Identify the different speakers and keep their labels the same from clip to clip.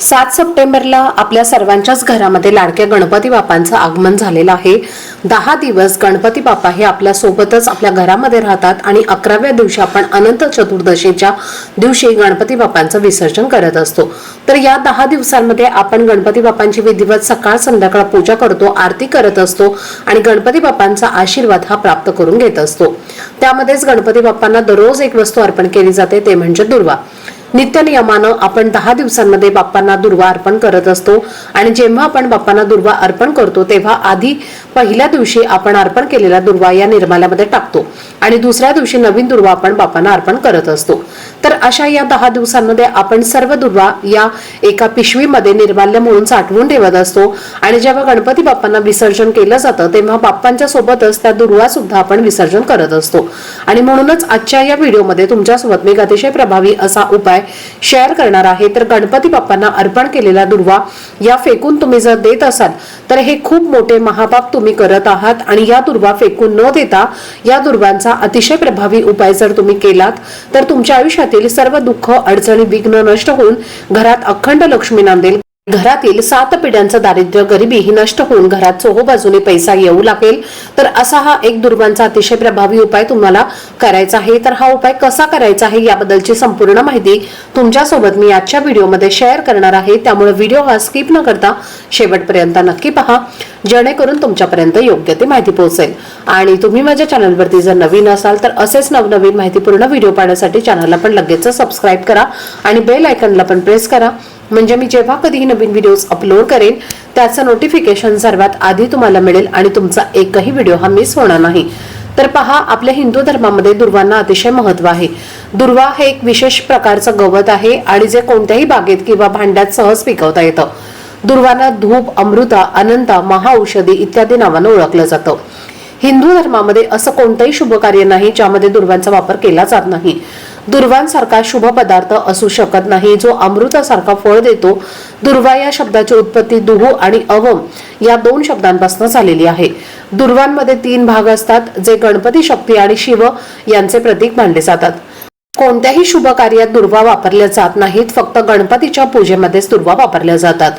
Speaker 1: सात सप्टेंबरला आपल्या सर्वांच्याच घरामध्ये लाडक्या गणपती बाप्पांचं आगमन झालेलं आहे. दहा दिवस गणपती बाप्पा हे आपल्या सोबतच आपल्या घरामध्ये राहतात आणि अकराव्या दिवशी आपण अनंत चतुर्दशीच्या दिवशी गणपती बाप्पांचं विसर्जन करत असतो. तर या दहा दिवसांमध्ये आपण गणपती बाप्पांची विधिवत सकाळ संध्याकाळ पूजा करतो आरती करत असतो आणि गणपती बाप्पांचा आशीर्वाद हा प्राप्त करून घेत असतो. त्यामध्येच गणपती बाप्पांना दररोज एक वस्तू अर्पण केली जाते ते म्हणजे दुर्वा. नित्य नियमानं आपण दहा दिवसांमध्ये बाप्पांना दुर्वा अर्पण करत असतो. आणि जेव्हा आपण बाप्पांना दुर्वा अर्पण करतो तेव्हा आधी पहिल्या दिवशी आपण अर्पण केलेला दुर्वा या निर्माल्यामध्ये टाकतो. आणि दुसऱ्या दिवशी नवीन दुर्वा आपण बाप्पांना अर्पण करत असतो. तर अशा या दहा दिवसांमध्ये आपण सर्व दुर्वा या एका पिशवीमध्ये निर्माल्य म्हणून साठवून ठेवत असतो. आणि जेव्हा गणपती बाप्पांना विसर्जन केलं जातं तेव्हा बाप्पांच्या सोबतच त्या दुर्वा सुद्धा आपण विसर्जन करत असतो. आणि म्हणूनच आजच्या या व्हिडिओमध्ये तुमच्यासोबत मी अतिशय प्रभावी असा उपाय शेअर करणार आहे. तर गणपती बाप्पांना अर्पण केलेला दुर्वा या फेकून तुम्ही जर देत असाल तर हे खूप मोठे महापाप तुम्ही करत आहात आणि या दुर्वा फेकून न देता या दुर्वांचा अतिशय प्रभावी उपाय जर तुम्ही केलात तर तुमच्या आयुष्यातील सर्व दुःख अडचणी विघ्न नष्ट होऊन घरात अखंड लक्ष्मी नांदेल घरातील सात पिढ्यांचं दारिद्र्य गरिबी ही नष्ट होऊन घरात चोहोबाजूने पैसा येऊ लागेल. तर असा हा एक दुर्बांचा अतिशय प्रभावी उपाय तुम्हाला करायचा आहे. तर हा उपाय कसा करायचा आहे याबद्दलची संपूर्ण माहिती तुमच्यासोबत मी आजच्या व्हिडिओमध्ये शेअर करणार आहे. त्यामुळे व्हिडिओ हा स्किप न करता शेवटपर्यंत नक्की पहा. जेणेकरून तुमच्यापर्यंत योग्य ती माहिती पोहोचेल. आणि तुम्ही माझ्या चॅनलवरती जर नवीन असाल तर असेच नवनवीन माहितीपूर्ण व्हिडिओ पाहण्यासाठी चॅनलला पण लगेच सबस्क्राईब करा आणि बेल आयकनला पण प्रेस करा. म्हणजे मी जेव्हा कधीही नवीन व्हिडिओज अपलोड करेन त्याचं नोटिफिकेशन सर्वात आधी तुम्हाला मिळेल आणि तुमचा एकही व्हिडिओ हा मिस होणार नाही. तर पहा आपल्या हिंदू धर्मामध्ये दुर्वांना अतिशय महत्त्व आहे. दुर्वा हे एक विशेष प्रकारचं गवत आहे आणि जे कोणत्याही बागेत किंवा भांड्यात सहज पिकवता येतं. दुर्वांना धूप अमृता अनंता महाऔषधी इत्यादी नावानं ओळखलं जातं. हिंदू धर्मामध्ये असं कोणतंही शुभ कार्य नाही ज्यामध्ये दुर्वांचा वापर केला जात नाही. दुर्वांसारखा शुभ पदार्थ असू शकत नाही जो अमृतासारखा फळ देतो. दुर्वा या शब्दाची उत्पत्ती दुहू आणि अवम या दोन शब्दांपासून झालेली आहे. दुर्वांमध्ये तीन भाग असतात जे गणपती शक्ती आणि शिव यांचे प्रतीक मानले जातात. कोणत्याही शुभ कार्यात दुर्वा वापरल्या जात नाहीत फक्त गणपतीच्या पूजेमध्येच दुर्वा वापरल्या जातात.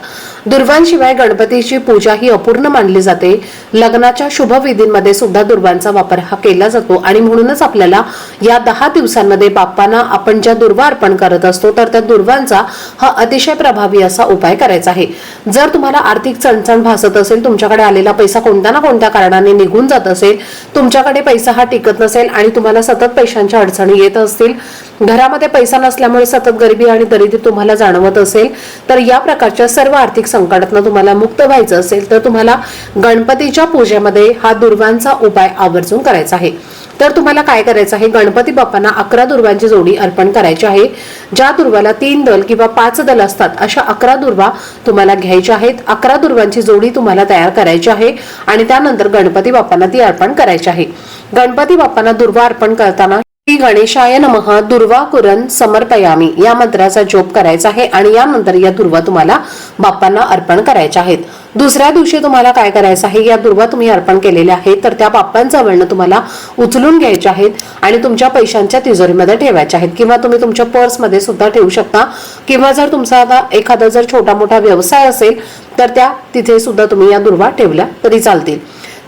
Speaker 1: दुर्वांशिवाय गणपतीची पूजा ही अपूर्ण मानली जाते. लग्नाच्या शुभविधींमध्ये सुद्धा दुर्वांचा वापर हा केला जातो आणि म्हणूनच आपल्याला या दहा दिवसांमध्ये बाप्पांना आपण ज्या दुर्वा अर्पण करत असतो तर त्या दुर्वांचा हा अतिशय प्रभावी असा उपाय करायचा आहे. जर तुम्हाला आर्थिक चणचण भासत असेल तुमच्याकडे आलेला पैसा कोणत्या ना कोणत्या कारणाने निघून जात असेल तुमच्याकडे पैसा हा टिकत नसेल आणि तुम्हाला सतत पैशांच्या अडचणी येत असतील घरामध्ये पैसा नसल्यामुळे सतत गरिबी आणि दरिद्री तुम्हाला जाणवत असेल तर या प्रकारच्या सर्व आर्थिक संकटातनं तुम्हाला मुक्त व्हायचं असेल तर तुम्हाला गणपतीच्या पूजेमध्ये हा दुर्वांचा उपाय आवर्जून करायचा आहे. तर तुम्हाला काय करायचं आहे? गणपती बाप्पांना अकरा दुर्वांची जोडी अर्पण करायची आहे. ज्या दुर्वाला तीन दल किंवा पाच दल असतात अशा अकरा दुर्वा तुम्हाला घ्यायच्या आहेत. अकरा दुर्वांची जोडी तुम्हाला तयार करायची आहे आणि त्यानंतर गणपती बाप्पांना ती अर्पण करायची आहे. गणपती बाप्पांना दुर्वा अर्पण करताना श्री गणेशाय नमः. दुर्वा कुरण समर्पयामी. या मंत्राचा जोप करायचा आहे आणि यानंतर या दुर्वा तुम्हाला बाप्पांना अर्पण करायच्या आहेत. दुसऱ्या दिवशी तुम्हाला काय करायचं आहे? या दुर्वा तुम्ही अर्पण केलेल्या आहेत तर त्या बाप्पांजवळनं तुम्हाला उचलून घ्यायच्या आहेत आणि तुमच्या पैशांच्या तिजोरीमध्ये ठेवायच्या आहेत. किंवा तुम्ही तुमच्या पर्समध्ये सुद्धा ठेवू शकता. किंवा जर तुमचा आता एखादा जर छोटा मोठा व्यवसाय असेल तर त्या तिथे सुद्धा तुम्ही या दुर्वा ठेवल्या तरी चालतील.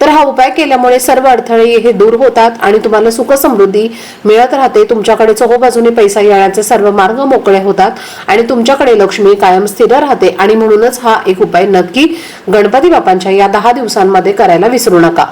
Speaker 1: तर हा उपाय केल्यामुळे सर्व अडथळे हे दूर होतात आणि तुम्हाला सुख समृद्धी मिळत राहते. तुमच्याकडे चोहोबाजूने पैसा येण्याचे सर्व मार्ग मोकळे होतात आणि तुमच्याकडे लक्ष्मी कायम स्थिर राहते आणि म्हणूनच हा एक उपाय नक्की गणपती बाप्पांच्या या दहा दिवसांमध्ये करायला विसरू नका.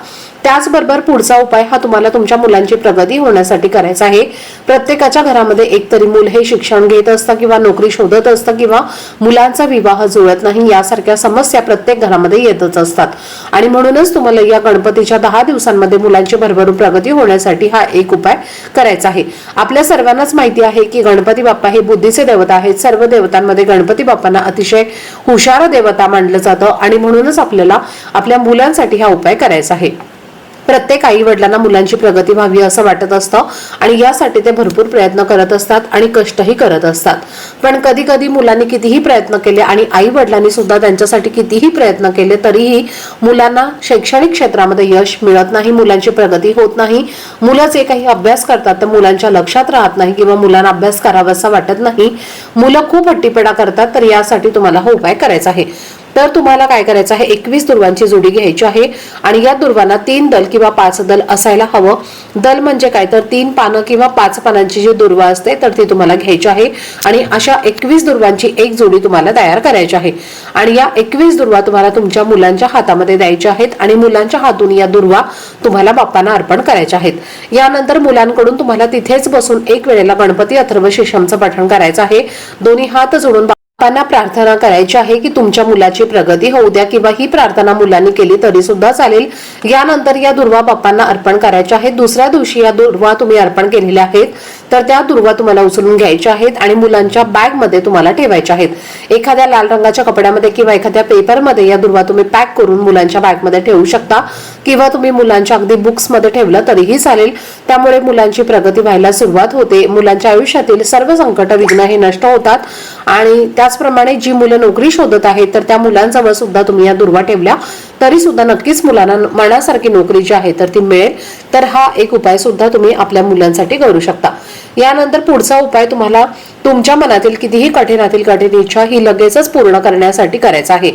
Speaker 1: त्याचबरोबर पुढचा उपाय हा तुम्हाला तुमच्या मुलांची प्रगती होण्यासाठी करायचा आहे. प्रत्येकाच्या घरामध्ये एकतरी मूल हे शिक्षण घेत असतं किंवा नोकरी शोधत असतं किंवा मुलांचा विवाह जुळत नाही यासारख्या समस्या प्रत्येक घरामध्ये येतच असतात. आणि म्हणूनच तुम्हाला या गणपतीच्या दहा दिवसांमध्ये मुलांची भरभरून प्रगती होण्यासाठी हा एक उपाय करायचा आहे. आपल्या सर्वांनाच माहिती आहे की गणपती बाप्पा हे बुद्धीचे देवता आहेत. सर्व देवतांमध्ये गणपती बाप्पांना अतिशय हुशार देवता मानलं जातं आणि म्हणूनच आपल्याला आपल्या मुलांसाठी हा उपाय करायचा आहे. प्रत्येक आई वडिलांना मुलांची प्रगती व्हावी असं वाटत असतं आणि यासाठी ते भरपूर प्रयत्न करत असतात आणि कष्टही करत असतात. पण कधी कधी मुलांनी कितीही प्रयत्न केले आणि आई वडिलांनी सुद्धा त्यांच्यासाठी कितीही प्रयत्न केले तरीही मुलांना शैक्षणिक क्षेत्रामध्ये यश मिळत नाही मुलांची प्रगती होत नाही. मुलं जे काही अभ्यास करतात तर मुलांच्या लक्षात राहत नाही किंवा मुलांना अभ्यास करावासा वाटत नाही. मुलं खूप हट्टीपणा करतात तर यासाठी तुम्हाला हा उपाय करायचा आहे. तर तुम्हाला काय करायचं आहे? एकवीस दुर्वांची जोडी घ्यायची आहे आणि या दुर्वांना तीन दल किंवा पाच दल असायला हवं. दल म्हणजे काय? तर तीन पानं किंवा पाच पानांची जी दुर्वा असते तर ती तुम्हाला घ्यायची आहे. आणि अशा एकवीस दुर्वांची एक जोडी तुम्हाला तयार करायची आहे. आणि या एकवीस दुर्वा तुम्हाला तुमच्या मुलांच्या हातामध्ये द्यायच्या आहेत आणि मुलांच्या हातून या दुर्वा तुम्हाला बाप्पांना अर्पण करायच्या आहेत. यानंतर मुलांकडून तुम्हाला तिथेच बसून एक वेळेला गणपती अथर्व शिशमचं पठण करायचं आहे. दोन्ही हात जोडून बाप्पांना प्रार्थना करायची आहे की तुमच्या मुलाची प्रगती होऊ द्या किंवा ही प्रार्थना मुलांनी केली तरी सुद्धा चालेल. यानंतर या दुर्वा बाप्पांना अर्पण करायच्या आहेत दुसऱ्या दिवशी या दुर्वा तुम्ही अर्पण केलेल्या आहेत. तर त्या दुर्वा तुम्हाला उचलून घ्यायच्या आहेत आणि मुलांच्या बॅगमध्ये तुम्हाला ठेवायच्या आहेत. एखाद्या लाल रंगाच्या कपड्यामध्ये किंवा एखाद्या पेपरमध्ये या दुर्वा तुम्ही पॅक करून मुलांच्या बॅगमध्ये ठेवू शकता किंवा तुम्ही मुलांच्या अगदी बुक्समध्ये ठेवलं तरीही चालेल. त्यामुळे मुलांची प्रगती व्हायला सुरुवात होते. मुलांच्या आयुष्यातील सर्व संकट विघ्न हे नष्ट होतात आणि त्याचप्रमाणे जी मुलं नोकरी शोधत आहेत तर त्या मुलांजवळ सुद्धा तुम्ही या दुर्वा ठेवल्या. तरी सुद्धा नक्कीच मुलांना मनासारखी नोकरी जी आहे तर ती मिळेल. तर हा एक उपाय सुद्धा तुम्ही आपल्या मुलांसाठी करू शकता. यानंतर पुढचा उपाय तुम्हाला तुमच्या मनातील कितीही कठीणातील कठीण इच्छा ही लगेचच पूर्ण करण्यासाठी करायचा आहे.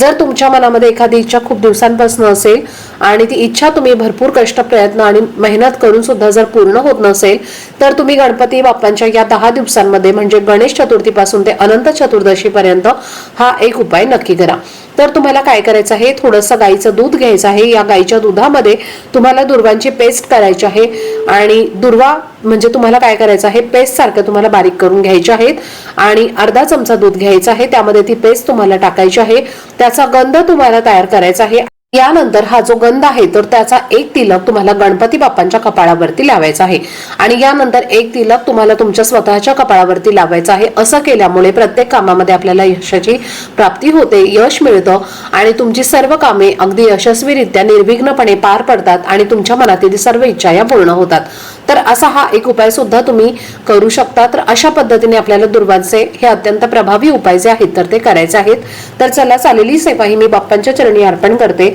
Speaker 1: जर तुमच्या मनामध्ये एखादी इच्छा खूप दिवसांपासून असेल आणि ती इच्छा तुम्ही भरपूर कष्ट प्रयत्न आणि मेहनत करून सुद्धा जर पूर्ण होत नसेल तर तुम्ही गणपती बाप्पांच्या या दहा दिवसांमध्ये म्हणजे गणेश चतुर्थीपासून ते अनंत चतुर्दशीपर्यंत हा एक उपाय नक्की करा. तर तुम्हाला काय करायचं आहे? थोडंसं गाईचं दूध घ्यायचं आहे. या गाईच्या दुधामध्ये तुम्हाला दुर्वांची पेस्ट करायची आहे. आणि दुर्वा म्हणजे तुम्हाला काय करायचं आहे? पेस्ट सारखं तुम्हाला बारीक करून घ्यायचे आहेत आणि अर्धा चमचा दूध घ्यायचा आहे. त्यामध्ये ती पेस्ट तुम्हाला टाकायची आहे. त्याचा गंध तुम्हाला तयार करायचा आहे. यानंतर हा जो गंध आहे तर त्याचा एक तिलक तुम्हाला गणपती बाप्पांच्या कपाळावरती लावायचा आहे. आणि यानंतर एक तिलक तुम्हाला तुमच्या स्वतःच्या कपाळावरती लावायचा आहे. असं केल्यामुळे प्रत्येक कामामध्ये आपल्याला यशाची प्राप्ती होते यश मिळतं आणि तुमची सर्व कामे अगदी यशस्वीरित्या निर्विघ्नपणे पार पडतात आणि तुमच्या मनातील सर्व इच्छा या पूर्ण होतात. तर असा हा एक उपाय सुद्धा तुम्ही करू शकता. तर अशा पद्धतीने आपल्याला दुर्वांचे हे अत्यंत प्रभावी उपाय जे आहेत तर ते करायचे आहेत. तर चला चालेली सेवा ही मी बाप्पांच्या चरणी अर्पण करते.